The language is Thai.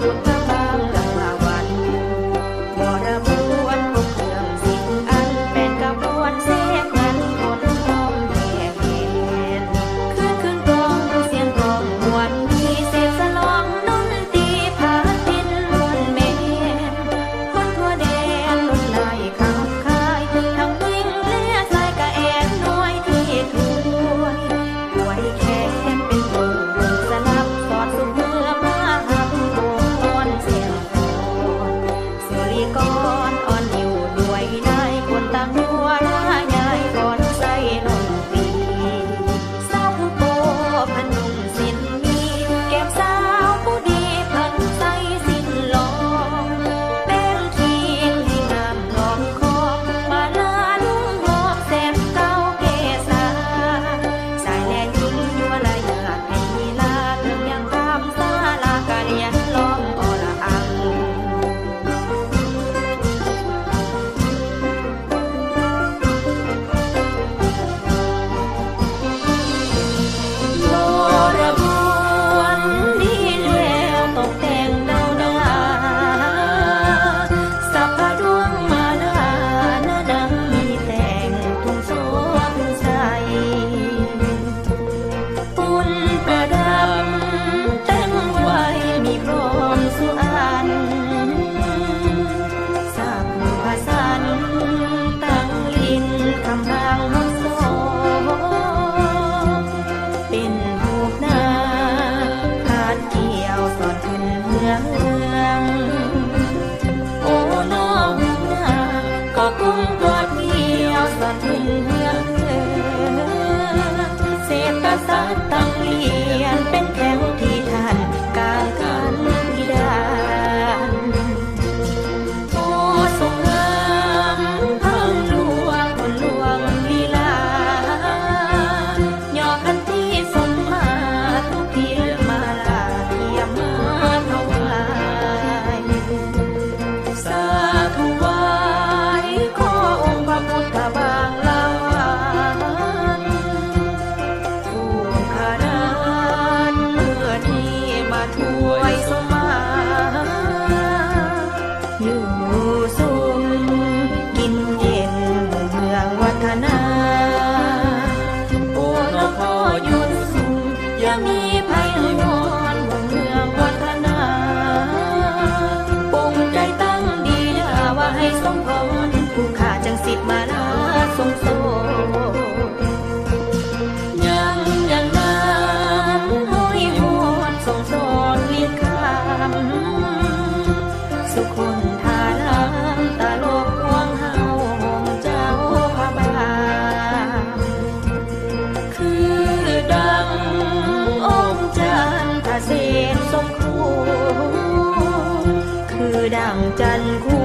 Thank you. ก่อนอ่อนอยู่ด้วยนายคนตั้งหัวลายายก่อนใส่นมปีเศร้าโปพัน 道理。 ถ้วยสมมาอยู่สุ่มกินเย็นเมืองวัฒนา สุคนทาน้ำตาโลกพวงเฮาหงเจ้าพระบาคือดังองจันทร์เกษตสมคูคือดังจันทร์คู